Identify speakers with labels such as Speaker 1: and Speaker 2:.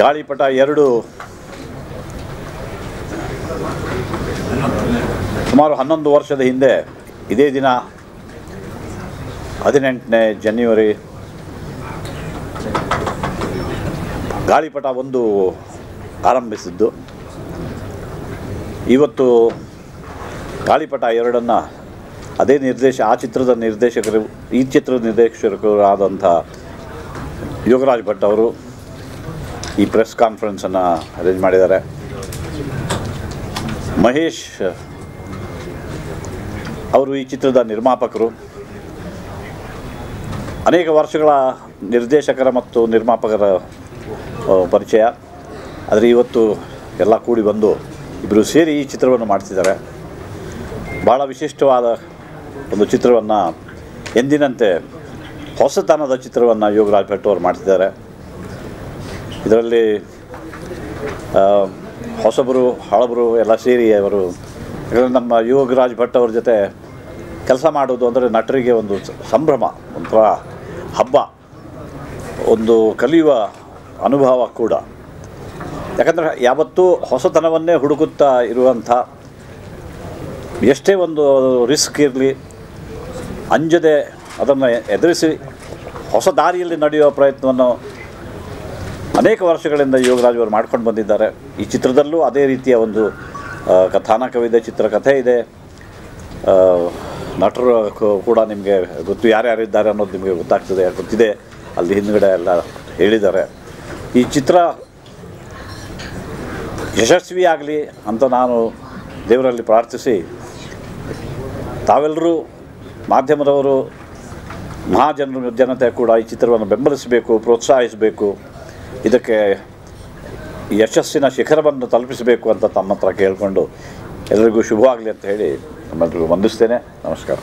Speaker 1: ಗಾಳಿಪಟ ಎರಡು. ಸುಮಾರು ಹನ್ನೊಂದು ವರ್ಷದ ಹಿಂದೆ ಇದೇ ದಿನ ಹದಿನೆಂಟನೇ ಜನವರಿ ಗಾಳಿಪಟ ಒಂದು ಆರಂಭಿಸಿದ್ದು. ಇವತ್ತು ಗಾಳಿಪಟ ಎರಡನ್ನು ಅದೇ ನಿರ್ದೇಶ, ಆ ಚಿತ್ರದ ನಿರ್ದೇಶಕರು, ಈ ಚಿತ್ರದ ನಿರ್ದೇಶಕರಾದಂಥ ಯೋಗರಾಜ್ ಭಟ್ ಅವರು ಈ ಪ್ರೆಸ್ ಕಾನ್ಫರೆನ್ಸನ್ನು ಅರೇಂಜ್ ಮಾಡಿದ್ದಾರೆ. ಮಹೇಶ್, ಅವರು ಈ ಚಿತ್ರದ ನಿರ್ಮಾಪಕರು. ಅನೇಕ ವರ್ಷಗಳ ನಿರ್ದೇಶಕರ ಮತ್ತು ನಿರ್ಮಾಪಕರ ಪರಿಚಯ. ಆದರೆ ಇವತ್ತು ಎಲ್ಲ ಕೂಡಿ ಬಂದು ಇಬ್ಬರು ಸೇರಿ ಈ ಚಿತ್ರವನ್ನು ಮಾಡ್ತಿದ್ದಾರೆ. ಭಾಳ ವಿಶಿಷ್ಟವಾದ ಒಂದು ಚಿತ್ರವನ್ನು ಎಂದಿನಂತೆ ಹೊಸತನದ ಚಿತ್ರವನ್ನು ಯೋಗರಾಜ್ ಭಟ್ ಅವರು ಮಾಡ್ತಿದ್ದಾರೆ. ಇದರಲ್ಲಿ ಹೊಸಬರು, ಹಳಬರು ಎಲ್ಲ ಸೇರಿ ಅವರು ಯಾಕಂದರೆ ನಮ್ಮ ಯೋಗರಾಜ್ ಭಟ್ ಅವ್ರ ಜೊತೆ ಕೆಲಸ ಮಾಡೋದು ಅಂದರೆ ನಟರಿಗೆ ಒಂದು ಸಂಭ್ರಮ, ಒಂಥರ ಹಬ್ಬ, ಒಂದು ಕಲಿಯುವ ಅನುಭವ ಕೂಡ. ಯಾಕಂದರೆ ಯಾವತ್ತೂ ಹೊಸತನವನ್ನೇ ಹುಡುಕುತ್ತಾ ಇರುವಂಥ ಎಷ್ಟೇ ಒಂದು ರಿಸ್ಕ್ ಇರಲಿ, ಅಂಜದೆ ಅದನ್ನು ಎದುರಿಸಿ, ಹೊಸ ದಾರಿಯಲ್ಲಿ ನಡೆಯುವ ಪ್ರಯತ್ನವನ್ನು ಅನೇಕ ವರ್ಷಗಳಿಂದ ಯೋಗರಾಜ್ ಅವರು ಮಾಡ್ಕೊಂಡು ಬಂದಿದ್ದಾರೆ. ಈ ಚಿತ್ರದಲ್ಲೂ ಅದೇ ರೀತಿಯ ಒಂದು ಕಥಾನಕವಿದೆ, ಚಿತ್ರಕಥೆ ಇದೆ. ನಟರು ಕೂಡ ನಿಮಗೆ ಗೊತ್ತು ಯಾರ್ಯಾರಿದ್ದಾರೆ ಅನ್ನೋದು ನಿಮಗೆ ಗೊತ್ತಾಗ್ತದೆ, ಗೊತ್ತಿದೆ. ಅಲ್ಲಿ ಹಿಂದ್ಗಡೆ ಎಲ್ಲ ಹೇಳಿದ್ದಾರೆ. ಈ ಚಿತ್ರ ಯಶಸ್ವಿಯಾಗಲಿ ಅಂತ ನಾನು ದೇವರಲ್ಲಿ ಪ್ರಾರ್ಥಿಸಿ, ತಾವೆಲ್ಲರೂ ಮಾಧ್ಯಮದವರು ಮಹಾಜನರು ಜನತೆ ಕೂಡ ಈ ಚಿತ್ರವನ್ನು ಬೆಂಬಲಿಸಬೇಕು, ಪ್ರೋತ್ಸಾಹಿಸಬೇಕು. ಇದಕ್ಕೆ ಯಶಸ್ಸಿನ ಶಿಖರವನ್ನು ತಲುಪಿಸಬೇಕು ಅಂತ ತಮ್ಮ ಹತ್ರ ಕೇಳಿಕೊಂಡು ಎಲ್ಲರಿಗೂ ಶುಭವಾಗಲಿ ಅಂತ ಹೇಳಿ ನಮ್ಮೆಲ್ಲರಿಗೂ ವಂದಿಸ್ತೇನೆ. ನಮಸ್ಕಾರ.